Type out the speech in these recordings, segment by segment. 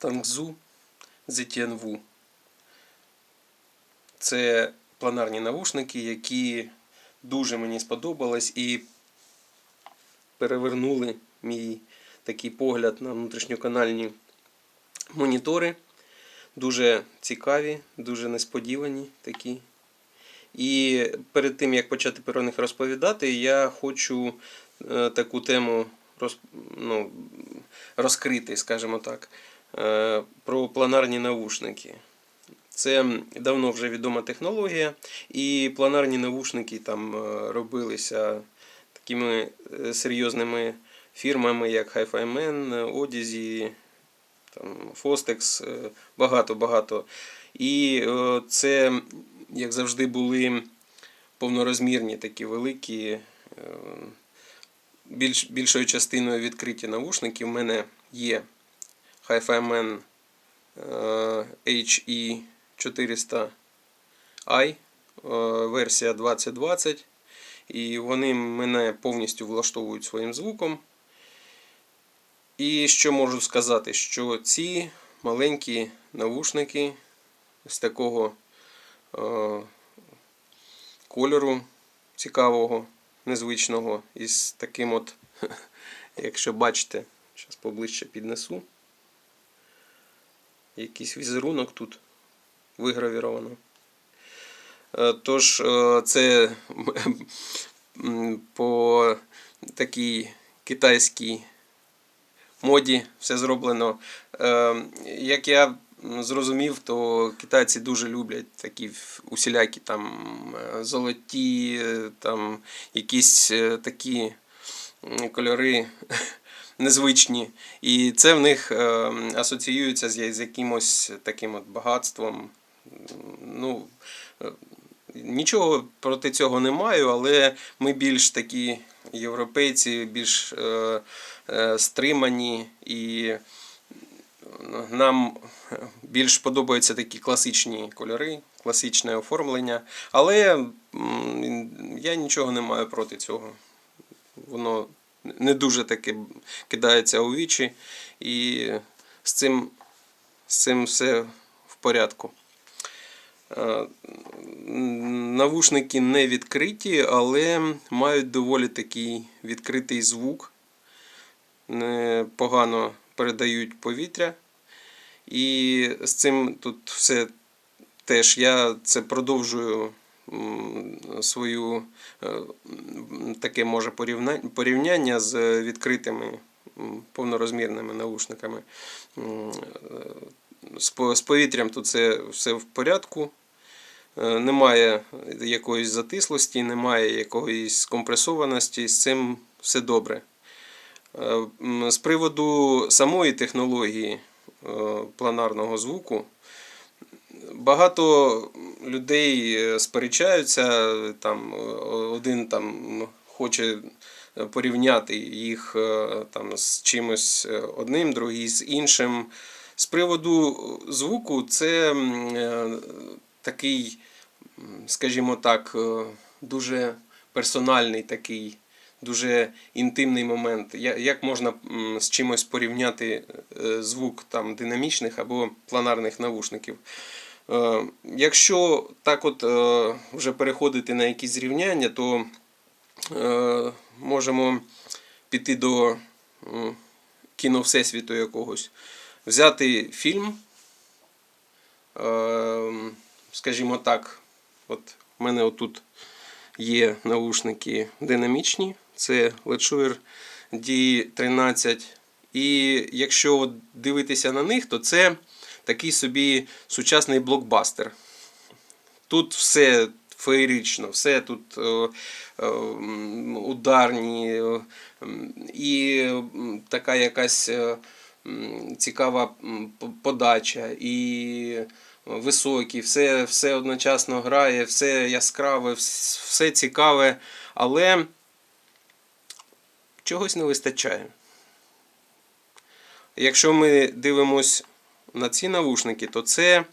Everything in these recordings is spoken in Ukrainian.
Tangzhou ZTNW. Це планарні навушники, які дуже мені сподобались і перевернули мій такий погляд на внутрішньоканальні монітори. Дуже цікаві, дуже несподівані такі. І перед тим як почати про них розповідати, я хочу е, таку тему роз, ну, розкрити, скажімо так, про планарні навушники. Це давно вже відома технологія, і планарні навушники там е, робилися такими е, серйозними фірмами, як Hi-Fi Man, Odyssey, там, Fostex, е, багато-багато. І е, це, як завжди, були повнорозмірні такі великі, е, більш, більшою частиною відкриті навушники. У мене є Hi-Fi Man е, HE400i, е, версія 2020. І вони мене повністю влаштовують своїм звуком. І що можу сказати, що ці маленькі навушники з такого е, кольору цікавого, незвичного, із таким от, якщо бачите, зараз поближче піднесу. Якийсь візерунок тут вигравіровано. Е, Тож, е, це по такій китайській моді все зроблено. Е, Як я зрозумів, то китайці дуже люблять такі усілякі там золоті, там якісь такі кольори незвичні. І це в них е, асоціюється з, якимось таким от багатством. Ну, е, Нічого проти цього не маю, але ми більш такі європейці, більш е, е, стримані і нам більш подобаються такі класичні кольори, класичне оформлення. Але я нічого не маю проти цього. Воно не дуже таки кидається у вічі, і з цим, з цим все в порядку. Е, Навушники не відкриті, але мають доволі такий відкритий звук, погано передають повітря. І з цим тут все теж я це продовжую свою е, таке може порівняння, з відкритими повнорозмірними наушниками. Е, З повітрям тут це все в порядку. Е, Немає якоїсь затислості, немає якоїсь компресованості, з цим все добре. З приводу самої технології планарного звуку, багато людей е, сперечаються, там, один там хоче порівняти їх е, там, з чимось е, одним, другий з іншим. З приводу звуку, це такий, скажімо так, дуже персональний такий, дуже інтимний момент. Як можна з чимось порівняти звук там, динамічних або планарних навушників? Е, Якщо так от е, вже переходити на якісь зрівняння, то е, можемо піти до кіно Всесвіту якогось, взяти фільм, скажімо так, от в мене отут є наушники динамічні, це Ledshare D13. І якщо дивитися на них, то це такий собі сучасний блокбастер. Тут все феєрично, все тут е, е, ударні е, і така якась цікава подача, і високі, все, все одночасно грає, все яскраве, все цікаве, але чогось не вистачає. Якщо ми дивимось на ці навушники, то це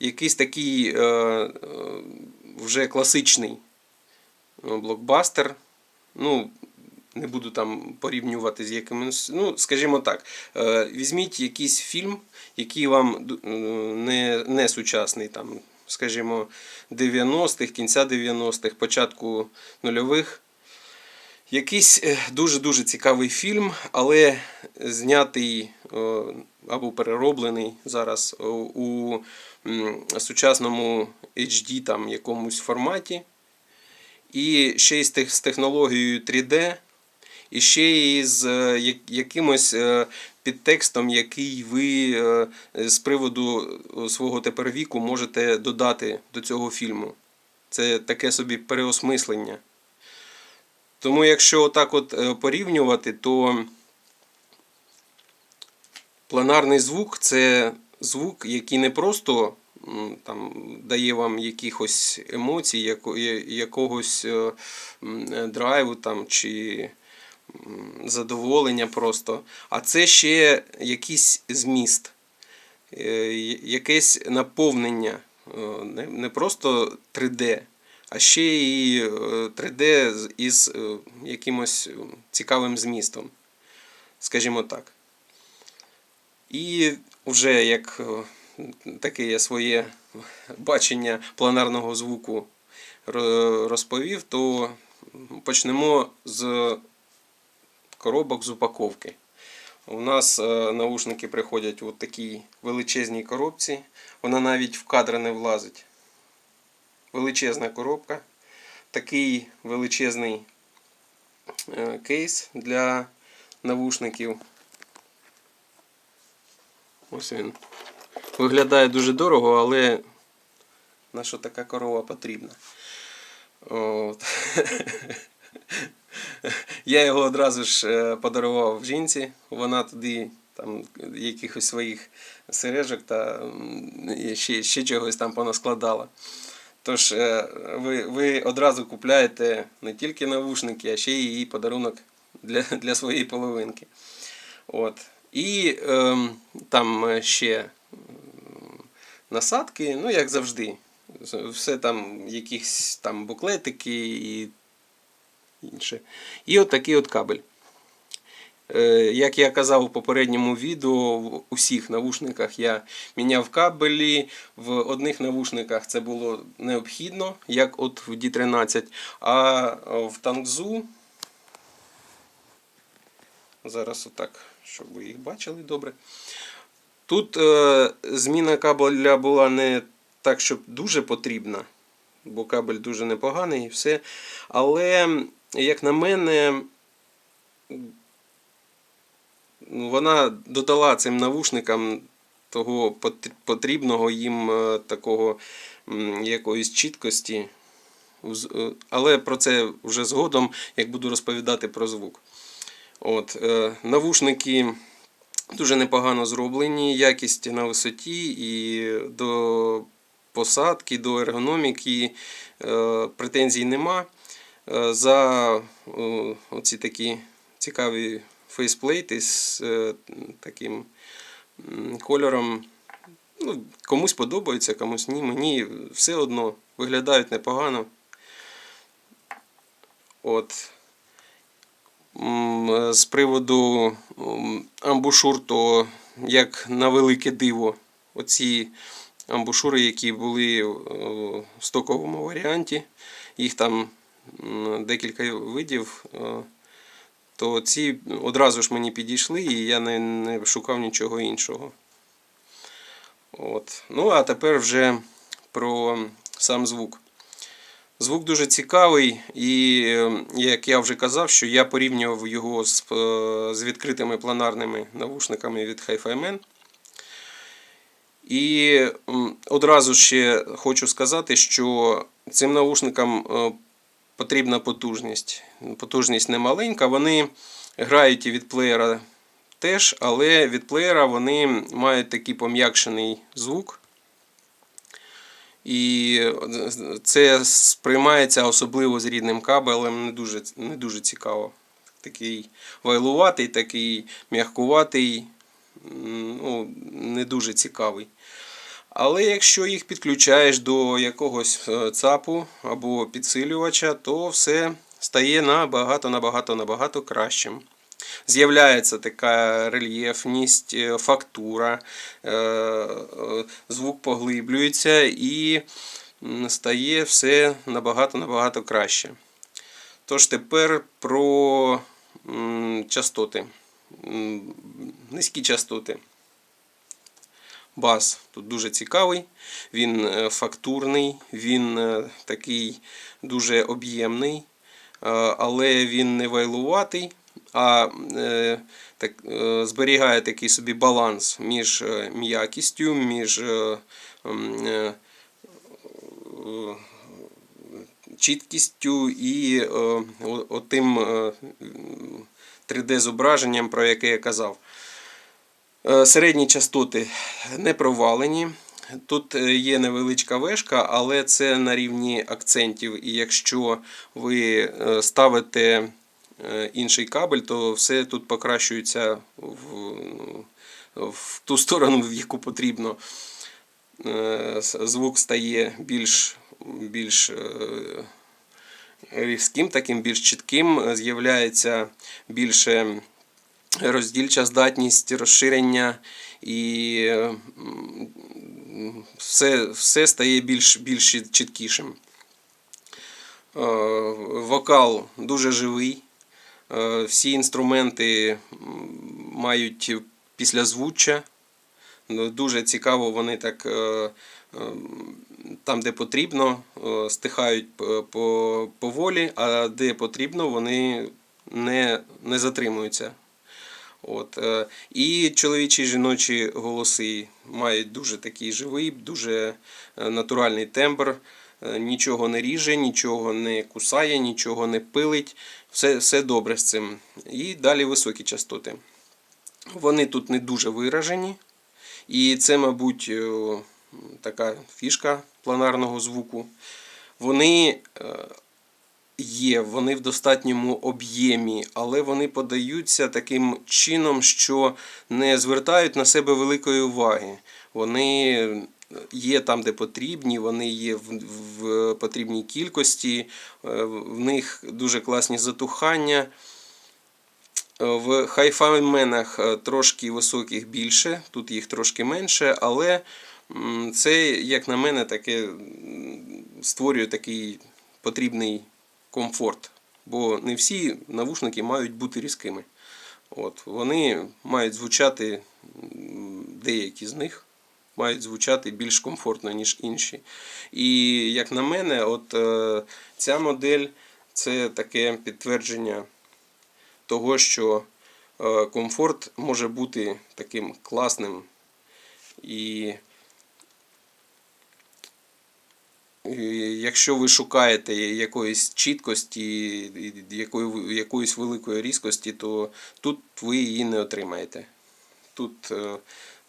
якийсь такий е, е, вже класичний е, блокбастер. Ну, не буду там порівнювати з якимось. Ну, скажімо так, е, візьміть якийсь фільм, який вам не, не сучасний, там, скажімо, 90-х, кінця 90-х, початку нульових. Якийсь е, дуже-дуже цікавий фільм, але знятий е, або перероблений зараз е, у сучасному HD там якомусь форматі. І ще й з технологією 3D, і ще й з якимось підтекстом, який ви з приводу свого тепер віку можете додати до цього фільму. Це таке собі переосмислення. Тому якщо отак от е, порівнювати, то планарний звук це звук, який не просто там, дає вам якихось емоцій, яко- якогось е, драйву там, чи задоволення просто, а це ще якийсь зміст, е, якесь наповнення. Не, не просто 3D, а ще і е, 3D із е, якимось е, цікавим змістом, скажімо так. І вже як е, таке я своє бачення планарного звуку розповів, то почнемо з коробок з упаковки. У нас е, наушники приходять у такій величезній коробці. Вона навіть в кадр не влазить. Величезна коробка. Такий величезний е, кейс для навушників. Ось він. Виглядає дуже дорого, але на що така корова потрібна? От. Я його одразу ж е, подарував жінці. Вона туди там якихось своїх сережок та ще, ще чогось там понаскладала. Тож е, ви, ви одразу купляєте не тільки навушники, а ще й її подарунок для, для своєї половинки. От. І ем, там е, ще насадки, ну як завжди. Все там, якісь там буклетики і інше. І от такий от кабель. Е, Як я казав у попередньому відео, в усіх навушниках я міняв кабелі. В одних навушниках це було необхідно, як от в D13, а в Tangzu Зараз отак, щоб ви їх бачили добре. Тут е, зміна кабеля була не так, щоб дуже потрібна, бо кабель дуже непоганий і все. Але, як на мене, вона додала цим навушникам того потрібного їм е, такого якоїсь чіткості. Е, Але про це вже згодом, як буду розповідати про звук. От, е, навушники дуже непогано зроблені, якість на висоті і до посадки, до ергономіки претензій нема. За оці такі цікаві фейсплейти з е, таким кольором. Ну, комусь подобається, комусь ні. Мені все одно виглядають непогано. От. Е, З приводу амбушур, то як на велике диво, оці амбушури, які були е, в стоковому варіанті, їх там декілька видів, то ці одразу ж мені підійшли, і я не, не шукав нічого іншого. От. Ну, а тепер вже про сам звук. Звук дуже цікавий, і е, як я вже казав, що я порівнював його з, е, з відкритими планарними навушниками від Hi-Fi. І одразу ще хочу сказати, що цим навушникам е, потрібна потужність. Потужність не маленька. Вони грають і від плеєра теж, але від плеєра вони мають такий пом'якшений звук. І це сприймається особливо з рідним кабелем не дуже, не дуже цікаво. Такий вайлуватий, такий м'ягкуватий, ну, не дуже цікавий. Але якщо їх підключаєш до якогось е, ЦАПу або підсилювача, то все стає набагато, набагато, набагато кращим. З'являється така рельєфність, е, фактура, е, звук поглиблюється і стає все набагато, набагато краще. Тож тепер про частоти. Низькі частоти. Бас тут дуже цікавий, він е, фактурний, він е, такий дуже об'ємний, е, але він не вайлуватий, а так, зберігає такий собі баланс між м'якістю, між чіткістю і отим е, 3D-зображенням, про яке я казав. Е, Середні частоти не провалені. Тут е, є невеличка вешка, але це на рівні акцентів. І якщо ви е, ставите інший кабель, то все тут покращується в, в ту сторону, в яку потрібно. Звук стає більш, більш різким, таким більш чітким, з'являється більше роздільча здатність, розширення і все, все стає більш, більш чіткішим. Е, Вокал дуже живий. Е, Всі інструменти мають післязвуччя. Ну, Дуже цікаво, вони так е, там, де потрібно, стихають по- поволі, а де потрібно, вони не, не затримуються. От, е, і чоловічі і жіночі голоси мають дуже такий живий, дуже е, натуральний тембр. Е, Нічого не ріже, нічого не кусає, нічого не пилить. Все, все добре з цим. І далі високі частоти. Вони тут не дуже виражені. І це, мабуть, така фішка планарного звуку. Вони є, вони в достатньому об'ємі, але вони подаються таким чином, що не звертають на себе великої уваги. Вони є там, де потрібні, вони є в, потрібній кількості, е, в них дуже класні затухання. В хайфайменах е, трошки високих більше, тут їх трошки менше, але це, як на мене, таке створює такий потрібний комфорт. Бо не всі навушники мають бути різкими. От, вони мають звучати, деякі з них мають звучати більш комфортно, ніж інші. І як на мене, от е, ця модель це таке підтвердження того, що е, комфорт може бути таким класним і. і Якщо ви шукаєте якоїсь чіткості, якої, якоїсь великої різкості, то тут ви її не отримаєте. Тут е,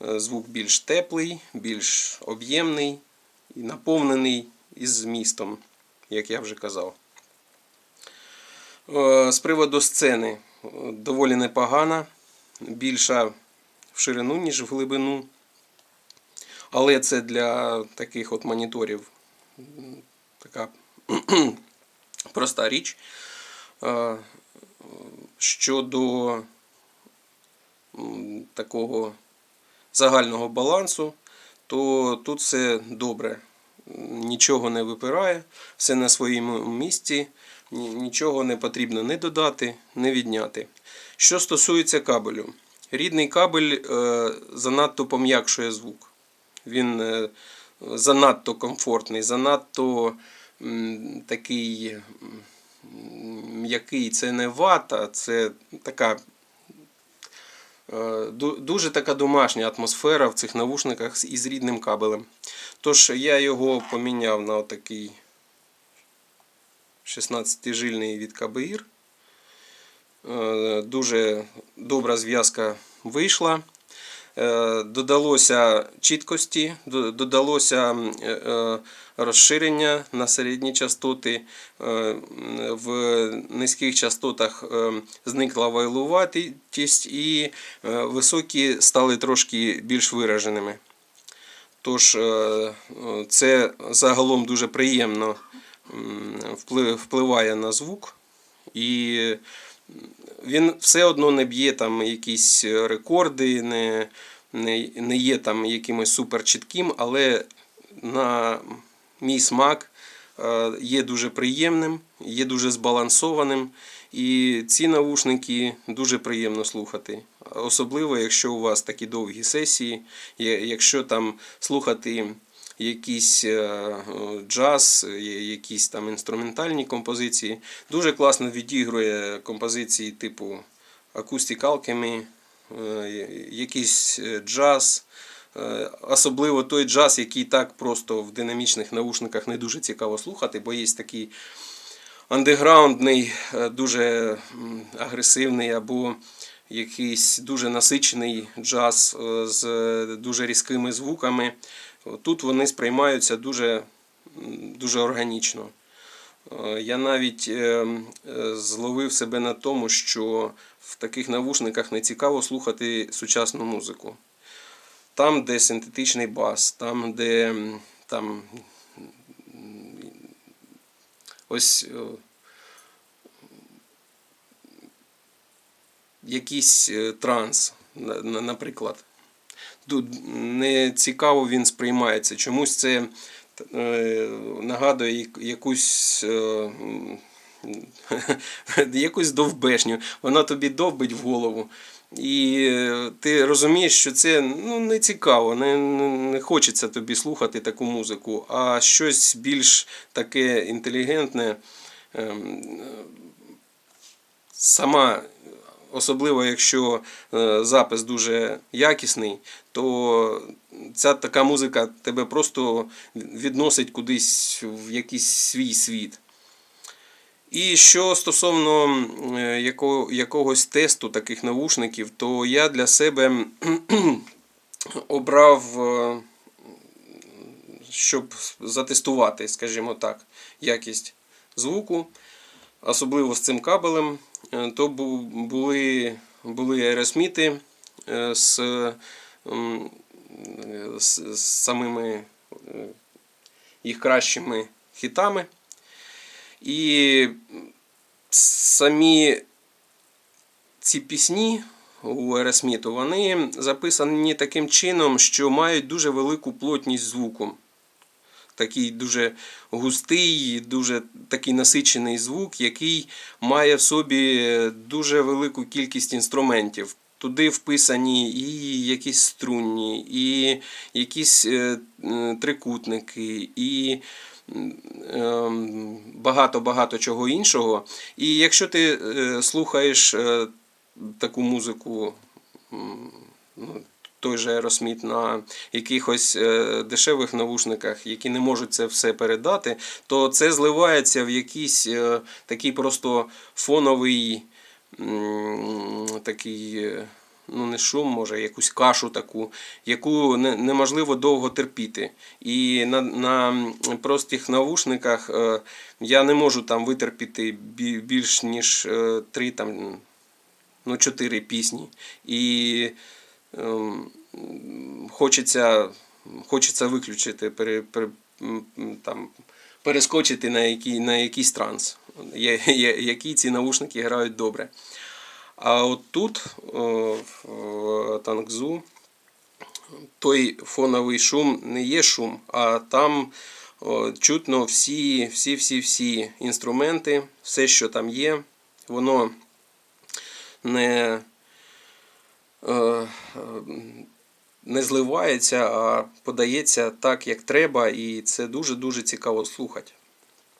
е, звук більш теплий, більш об'ємний і наповнений із змістом, як я вже казав. Е, З приводу сцени е, доволі непогана, більша в ширину, ніж в глибину. Але це для таких от моніторів така проста річ. Е, Щодо такого загального балансу, то тут все добре. Нічого не випирає, все на своєму місці, нічого не потрібно не додати, не відняти. Що стосується кабелю, рідний кабель е, занадто пом'якшує звук. Він е, занадто комфортний, занадто такий м'який. Це не вата, це така Е, Дуже така домашня атмосфера в цих навушниках із рідним кабелем. Тож я його поміняв на отакий 16-жильний від КБІР. Е, Дуже добра зв'язка вийшла. Е, Додалося чіткості, додалося е, е, розширення на середні частоти. В низьких частотах зникла вайлуватість і високі стали трошки більш вираженими. Тож це загалом дуже приємно впливає на звук. І він все одно не б'є там якісь рекорди, не, не, не є там якимось супер чітким, але на мій смак е, є дуже приємним, є дуже збалансованим. І ці навушники дуже приємно слухати. Особливо, якщо у вас такі довгі сесії, якщо там слухати якийсь е, джаз, е, якісь там інструментальні композиції. Дуже класно відігрує композиції типу Acoustic Alchemy, е, якийсь джаз. Особливо той джаз, який так просто в динамічних наушниках не дуже цікаво слухати, бо є такий андеграундний, дуже агресивний або якийсь дуже насичений джаз з дуже різкими звуками. Тут вони сприймаються дуже, дуже органічно. Е, Я навіть е, е, зловив себе на тому, що в таких навушниках не цікаво слухати сучасну музику. Там, де синтетичний бас, там, де там, ось якийсь транс, на- на- наприклад. Тут не цікаво він сприймається. Чомусь це е, нагадує якусь. е, якусь довбешню. Вона тобі довбить в голову. І е, ти розумієш, що це ну, не цікаво, не, не, хочеться тобі слухати таку музику, а щось більш таке інтелігентне. ем, Сама, особливо якщо е, запис дуже якісний, то ця така музика тебе просто відносить кудись в якийсь свій світ. І що стосовно е, якогось тесту таких навушників, то я для себе обрав, е, щоб затестувати, скажімо так, якість звуку, особливо з цим кабелем, то бу- були, були аеросміти е, з, е, з, з самими е, їх кращими хітами. І самі ці пісні у Ересміту, вони записані таким чином, що мають дуже велику плотність звуку. Такий дуже густий, дуже такий насичений звук, який має в собі дуже велику кількість інструментів. Туди вписані і якісь струнні, і якісь е, трикутники, і ем, багато-багато чого іншого. І якщо ти е, слухаєш е, таку музику, ну, той же Aerosmith на якихось е, дешевих навушниках, які не можуть це все передати, то це зливається в якийсь е, такий просто фоновий такий. е, Ну, не шум, може, якусь кашу таку, яку неможливо довго терпіти. І на, на простих навушниках е, я не можу там витерпіти більш ніж три, там, ну, чотири пісні. І хочеться, хочеться виключити, пере, пере, там, перескочити на, який, на якийсь транс, я- які ці наушники грають добре. А от тут, о, в Тангзу, той фоновий шум не є шум, а там чутно всі, всі, всі, всі інструменти, все, що там є, воно не, е, не зливається, а подається так, як треба, і це дуже-дуже цікаво слухати.